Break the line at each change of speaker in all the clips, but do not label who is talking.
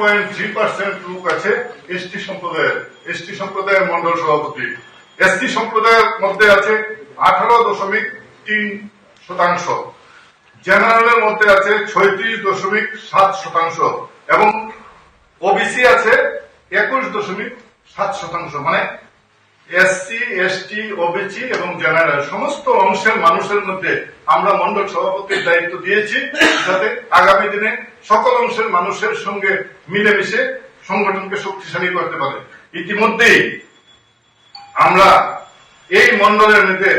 Point লোক আছে ST সম্প্রদায়ের এসটি সম্প্রদায়ের মন্ডল সভাপতি। এসটি সম্প্রদায়ের মধ্যে আছে আঠারো দশমিক তিন শতাংশ। জেনারেলের মধ্যে আছে ছয়ত্রিশ দশমিক সাত শতাংশ এবং ওবিসি আছে একুশ দশমিক সাত শতাংশ। মানে এসসি এসটি ওবিসি এবং জেনারেল সমস্ত অংশের মানুষের মধ্যে আমরা মন্ডল সভাপতির দায়িত্ব দিয়েছি যাতে আগামী দিনে সকল অংশের মানুষের সঙ্গে মিলেমিশে সংগঠনকে শক্তিশালী করতে পারে। ইতিমধ্যেই আমরা এই মন্ডলের মধ্যে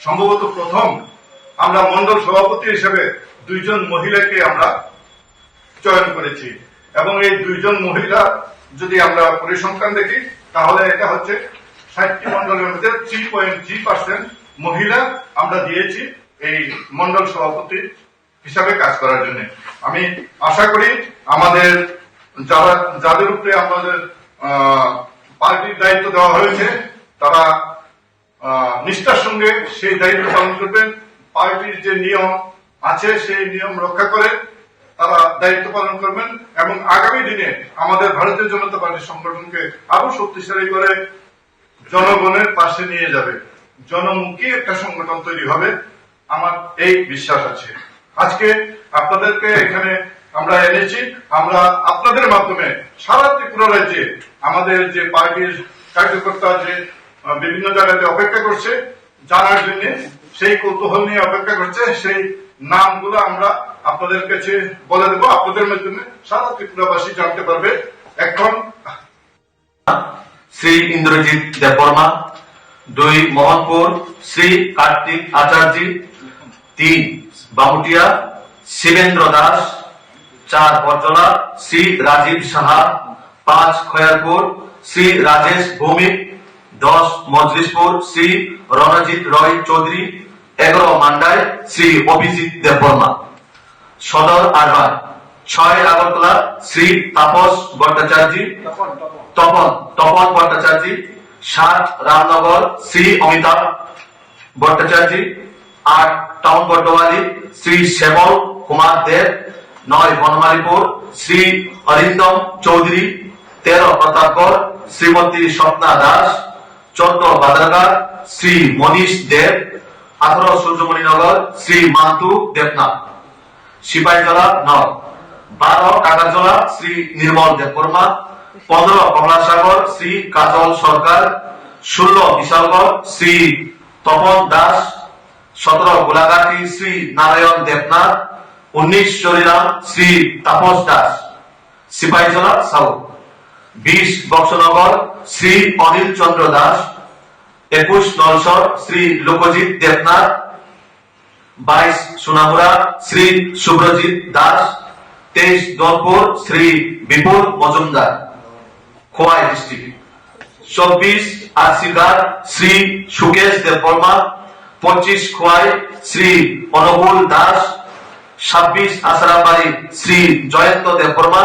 সম্ভবত প্রথম আমরা মন্ডল সভাপতি হিসেবে দুইজন মহিলাকে আমরা চয়ন করেছি। এবং এই দুইজন মহিলা যদি আমরা পরিসংখ্যান দেখি, তাহলে এটা হচ্ছে ষাটটি মন্ডলের মধ্যে থ্রি পয়েন্ট থ্রি পার্সেন্ট মহিলা আমরা দিয়েছি এই মন্ডল সভাপতি হিসাবে কাজ করার জন্য। আমি আশা করি আমাদের যারা, যাদের উপরে আমাদের পার্টির দায়িত্ব দেওয়া হয়েছে, তারা নিষ্ঠার সঙ্গে সেই দায়িত্ব পালন করবেন। পার্টির যে নিয়ম আছে, সেই নিয়ম রক্ষা করে তারা দায়িত্ব পালন করবেন এবং আগামী দিনে আমাদের ভারতীয় জনতা পার্টির সংগঠনকে আরও শক্তিশালী করে জনগণের পাশে নিয়ে যাবে। জনমুখী একটা সংগঠন তৈরি হবে। আমার এই বিশ্বাস আছে। আজকে আপনাদেরকে এখানে আমরা এনেছি। আমরা আপনাদের মাধ্যমে সারা ত্রিপুরা রাজ্যে আমাদের যে পার্টির কার্যকর্তা যে বিভিন্ন জায়গাতে অপেক্ষা করছে জানার জন্য সেই কৌতূহল নিয়ে অপেক্ষা করছে। সেই নামগুলো আমরা আপনাদের কাছে বলে দেবো। আপনাদের মাধ্যমে সারা ত্রিপুরাবাসী জানতে পারবে। এখন
শ্রী ইন্দ্রজিৎ দেববর্মা, দুই মোহনপুর, শ্রী কার্তিক আচার্য, তিন বামুটিয়া শিবেন্দ্র দাস, চার বরজলা শ্রী রাজীব সাহা, পাঁচ খয়ারপুর শ্রী রাজেশ ভৌমিক, দশ মজলিশপুর, শ্রী রণজিৎ রয় চৌধুরী, এগারো মান্ডায় শ্রী অভিজিৎ দেববর্মা। সদর আরবান ছয় আগরতলা, শ্রী তাপস ভট্টাচার্য তপন। তপন ভট্টাচার্য সাত রামনগর শ্রী অমিতাভ ভট্টাচার্য আট টাউন বর্ধমানী শ্রী শ্যামল কুমার দেব, নয় বনমালীপুর শ্রী অরিন্দম চৌধুরী, তেরো প্রতাপগড় শ্রীমতী স্বপ্না দাস, চোদ্দ বাদারঘাট শ্রী মনীষ দেব, আঠারো সূর্যমণিনগর শ্রী মান্তু দেবনাথ। সিপাহীজলা নয়। বারো কাকাজলা শ্রী নির্মল দেববর্মা। পনেরো, কমলাসাগর, শ্রী কাজল সরকার, ষোলো, বিশালগড়, শ্রী তপন দাস, সতেরো, গোলাঘাটি, শ্রী নারায়ণ দেবনাথ, উনিশ, চরিরাম, শ্রী তাপস দাস সিপাহীজলা সাউথ বিশ, বক্সনগর, শ্রী অনিল চন্দ্র দাস, একুশ, নলসর, শ্রী লোকজিৎ দেবনাথ, বাইশ, সোনামুড়া, শ্রী শুভ্রজিৎ দাস, তেইশ, দলপুর, শ্রী বিপুল মজুমদার। খোয়াই ডিস্ট্রিক্ট চব্বিশ আশিঘাট শ্রী সুকেশ দেববর্মা, পঁচিশ খোয়াই শ্রী অনুকূল দাস, ছাব্বিশ আসারাবাড়ি শ্রী জয়ন্ত দেববর্মা,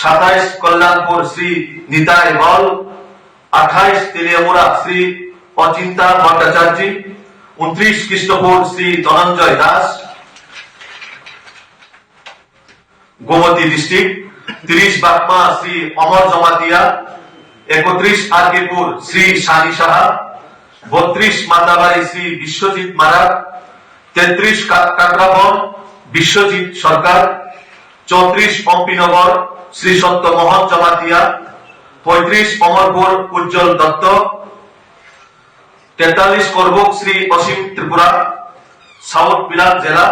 সাতাইশ কল্যাণপুর শ্রী নিতাই বল, আঠাইশ তেলিয়ামুড়া শ্রী অচিন্তা ভট্টাচার্য, উনত্রিশ কৃষ্ণপুর শ্রী ধনঞ্জয় দাস। গোমতী ডিস্ট্রিক্ট তিরিশ বাগমা শ্রী অমর জমাতিয়া, একত্রিশ আরকেপুর শ্রী শানি সাহা, বত্রিশ মাতাবাড়ি শ্রী বিশ্বজিৎ মারাক, তেত্রিশ কাকরাবন বিশ্বজিৎ সরকার, চৌত্রিশ পম্পিনগর শ্রী সত্য মোহন জমাতিয়া, পঁয়ত্রিশ অমরপুর উজ্জ্বল দত্ত, তেতাল্লিশ করবুক শ্রী অসীম ত্রিপুরা, সাউথ বিলাস জেলা,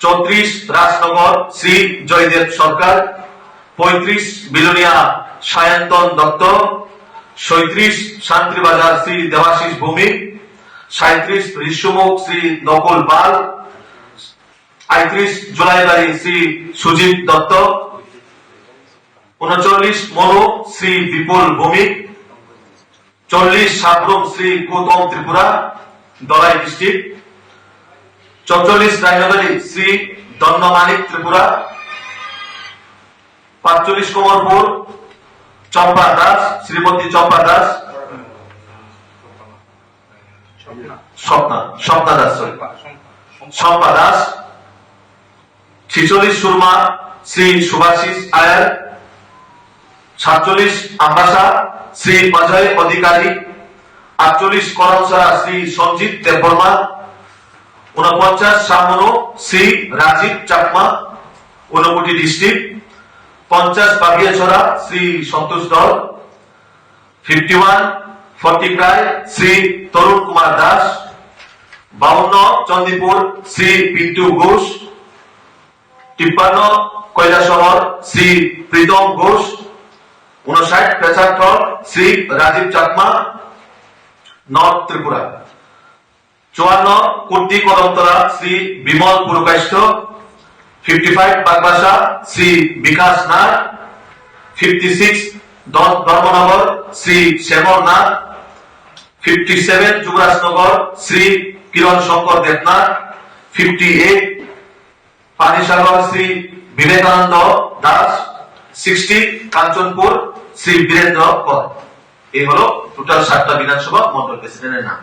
চৌত্রিশ রাজনগর শ্রী জয়দেব সরকার পঁয়ত্রিশ বিলোনিয়া সায়ন্তন দত্ত, সৈত্রিশ শান্তিবাজার শ্রী দেবাশিস ভৌমিক সাঁত্রিশ ঋষ্যমুখ শ্রী নকুল পাল আটত্রিশ জুলাইবাড়ি শ্রী সুজিত দত্ত, উনচল্লিশ মনু শ্রী বিপুল ভৌমিক চল্লিশ সাবরুম শ্রী গৌতম ত্রিপুরা, দলাই ডিস্ট্রিক্ট, চৌচল্লিশ রায়নগরী শ্রী দণ্ডমানিক ত্রিপুরা পাঁচচল্লিশ কোমরপুর চম্পা দাস, শ্রীমতী চম্পা দাস। স্বপ্না দাস দাস, ছিচল্লিশ সুরমা, শ্রী সুভাষিস আয়ার। সাতচল্লিশ আমবাসা, শ্রী অজয় অধিকারী। আটচল্লিশ করমসরা শ্রী সঞ্জিত দেববর্মা উনপঞ্চাশ সামনো শ্রী রাজীব চাকমা। ঊনকোটি ডিস্ট্রিক্ট। পঞ্চাশ বাবিয়াছড়া শ্রী সন্তোষ দল। Fifty one Fatikroy, Shri Tarun Kumar Das. বাউন্ন চন্দিপুর শ্রী পিন্টু ঘোষ। তিপ্পান্ন কৈলাসহর শ্রী প্রীতম ঘোষ। উনষাট পেচারথল শ্রী রাজীব চাকমা। নর্থ ত্রিপুরা। চুয়ান্ন Kurti Kadamtala, Shri Bimal Purkayastha fifty five Bagbasa Shri Bikash Nath fifty six Dharmanagar Shri Shyamal Nath fifty seven Jubarajnagar Shri Kiran Shankar Debnath fifty eight Panisagar Shri Vivekananda Das sixty Kanchanpur Shri Birendra Kar এই হলো total সাতটা বিধানসভা মন্ডল প্রেসিডেন্টের নাম।